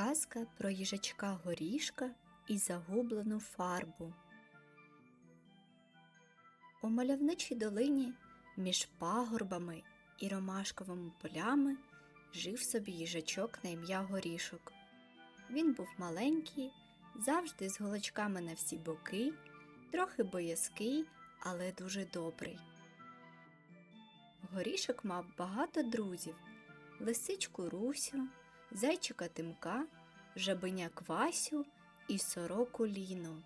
Казка про їжачка горішка і загублену фарбу. У мальовничій долині між пагорбами і ромашковими полями жив собі їжачок на ім'я Горішок. Він був маленький, завжди з голочками на всі боки, трохи боязкий, але дуже добрий. Горішок мав багато друзів лисичку Русю, зайчика Тимка, жабеня Квасю і сороку Ліну.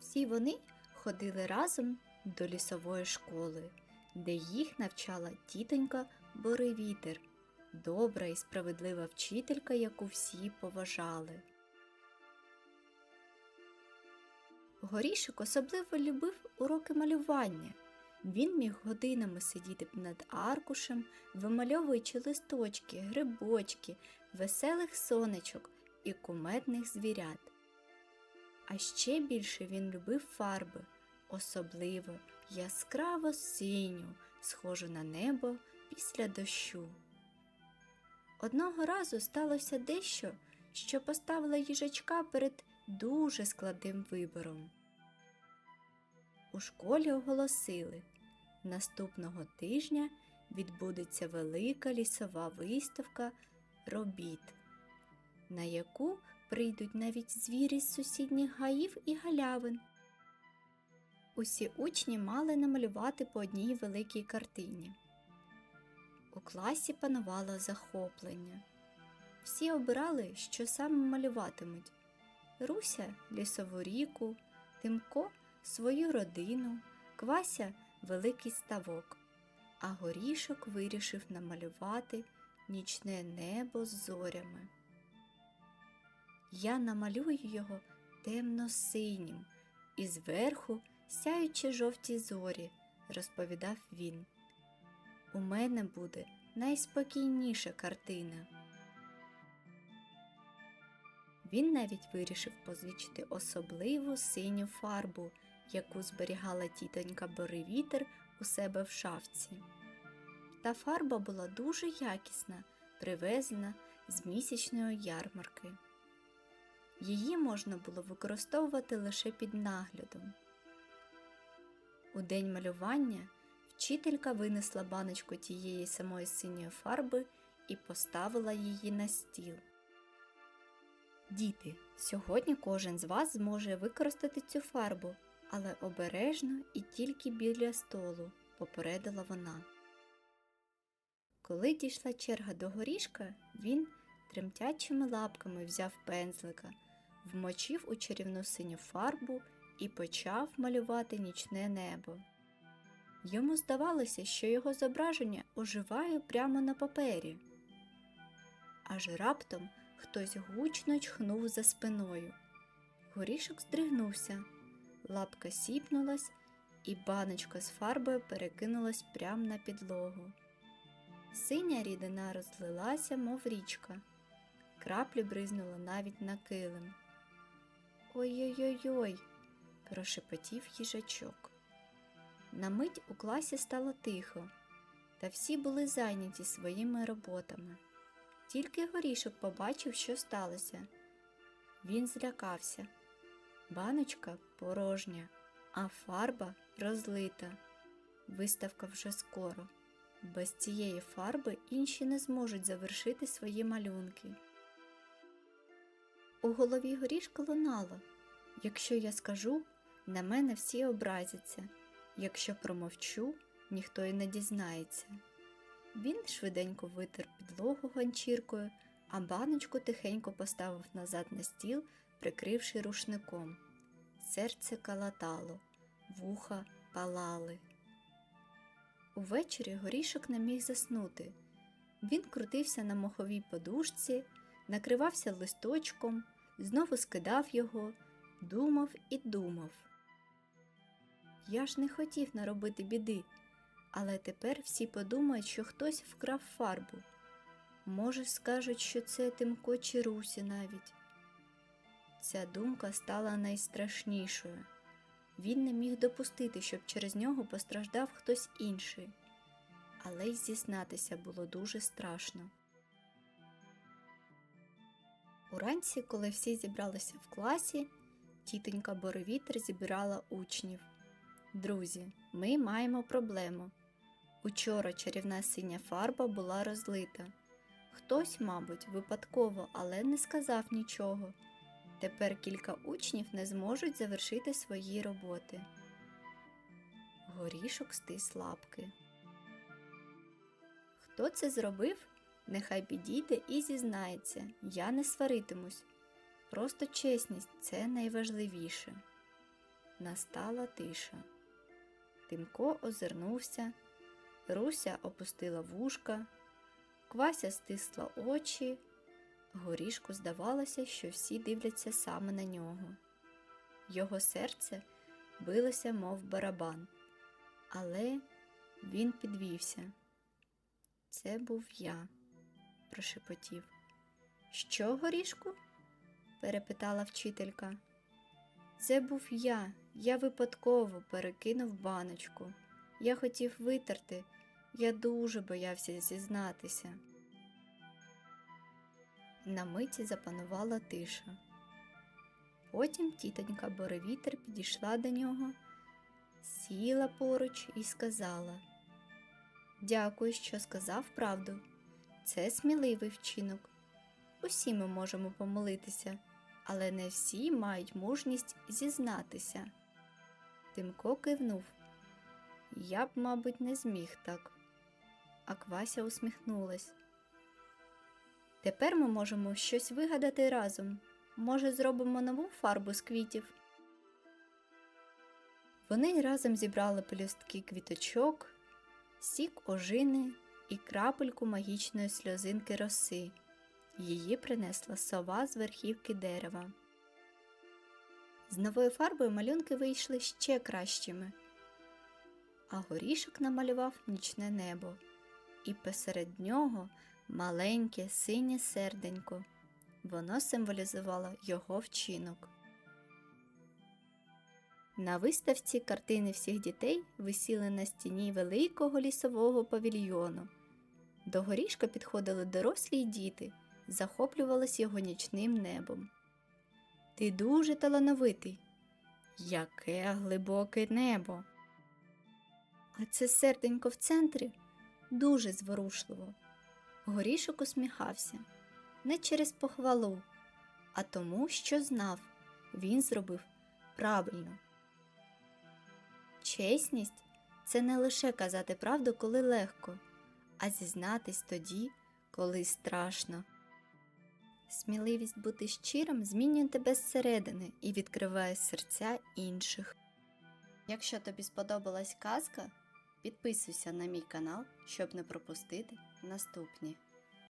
Всі вони ходили разом до лісової школи, де їх навчала тітонька Боривітер, добра і справедлива вчителька, яку всі поважали. Горішок особливо любив уроки малювання. Він міг годинами сидіти над аркушем, вимальовуючи листочки, грибочки, веселих сонечок і кумедних звірят. А ще більше він любив фарби, особливо яскраво синю, схожу на небо після дощу. Одного разу сталося дещо, що поставило їжачка перед дуже складним вибором. У школі оголосили, наступного тижня відбудеться велика лісова виставка робіт, на яку прийдуть навіть звірі з сусідніх гаїв і галявин. Усі учні мали намалювати по одній великій картині. У класі панувало захоплення. Всі обирали, що саме малюватимуть. Руся лісову ріку, Тимко свою родину, Квася великий ставок, а горішок вирішив намалювати нічне небо з зорями. Я намалюю його темно-синім і зверху сяючи жовті зорі, розповідав він. У мене буде найспокійніша картина. Він навіть вирішив позичити особливу синю фарбу, яку зберігала тітонька Боривітер у себе в шафці. Та фарба була дуже якісна, привезена з місячної ярмарки. Її можна було використовувати лише під наглядом. У день малювання вчителька винесла баночку тієї самої синьої фарби і поставила її на стіл. Діти, сьогодні кожен з вас зможе використати цю фарбу, але обережно і тільки біля столу, попередила вона. Коли дійшла черга до горішка, він тремтячими лапками взяв пензлика, вмочив у чарівну синю фарбу і почав малювати нічне небо. Йому здавалося, що його зображення оживає прямо на папері. Аж раптом хтось гучно чхнув за спиною. Горішок здригнувся, лапка сіпнулась, і баночка з фарбою перекинулась прямо на підлогу. Синя рідина розлилася, мов річка. Краплі бризнули навіть на килим. Ой-ой-ой, прошепотів їжачок. На мить у класі стало тихо, та всі були зайняті своїми роботами. Тільки горішок побачив, що сталося. Він злякався. Баночка порожня, а фарба розлита. Виставка вже скоро. Без цієї фарби інші не зможуть завершити свої малюнки. У голові горішка лунало Якщо я скажу, на мене всі образяться, якщо промовчу, ніхто й не дізнається. Він швиденько витер підлогу ганчіркою, а баночку тихенько поставив назад на стіл, прикривши рушником. Серце калатало, вуха палали. Увечері горішок не міг заснути. Він крутився на моховій подушці, накривався листочком, знову скидав його, думав і думав. Я ж не хотів наробити біди, але тепер всі подумають, що хтось вкрав фарбу. Може, скажуть, що це Тимко чи Русі навіть. Ця думка стала найстрашнішою. Він не міг допустити, щоб через нього постраждав хтось інший, але й зізнатися було дуже страшно. Уранці, коли всі зібралися в класі, тітонька Боровітер зібрала учнів. Друзі, ми маємо проблему. Учора чарівна синя фарба була розлита. Хтось, мабуть, випадково, але не сказав нічого. Тепер кілька учнів не зможуть завершити свої роботи. Горішок стис лапки. Хто це зробив? Нехай підійде і зізнається, я не сваритимусь. Просто чесність це найважливіше. Настала тиша. Тимко озирнувся, Руся опустила вушка, Квася стисла очі. Горішку здавалося, що всі дивляться саме на нього. Його серце билося, мов барабан, але він підвівся. Це був я, прошепотів. Що, горішку? перепитала вчителька. Це був я. Я випадково перекинув баночку. Я хотів витерти, я дуже боявся зізнатися. На миті запанувала тиша. Потім тітонька Боровітер підійшла до нього, сіла поруч і сказала Дякую, що сказав правду. Це сміливий вчинок. Усі ми можемо помолитися, але не всі мають мужність зізнатися. Тимко кивнув. Я б, мабуть, не зміг так. А Квася усміхнулась. Тепер ми можемо щось вигадати разом. Може, зробимо нову фарбу з квітів. Вони разом зібрали пелюстки квіточок, сік ожини і крапельку магічної сльозинки роси. Її принесла сова з верхівки дерева. З новою фарбою малюнки вийшли ще кращими, а горішок намалював нічне небо, і посеред нього маленьке синє серденько. Воно символізувало його вчинок. На виставці картини всіх дітей висіли на стіні великого лісового павільйону. До горішка підходили дорослі й діти, захоплювались його нічним небом. Ти дуже талановитий. Яке глибоке небо. А це серденько в центрі дуже зворушливо. Горішок усміхався не через похвалу, а тому, що знав, він зробив правильно. Чесність це не лише казати правду, коли легко, а зізнатись тоді, коли страшно. Сміливість бути щирим змінює тебе зсередини і відкриває серця інших. Якщо тобі сподобалась казка, підписуйся на мій канал, щоб не пропустити наступні.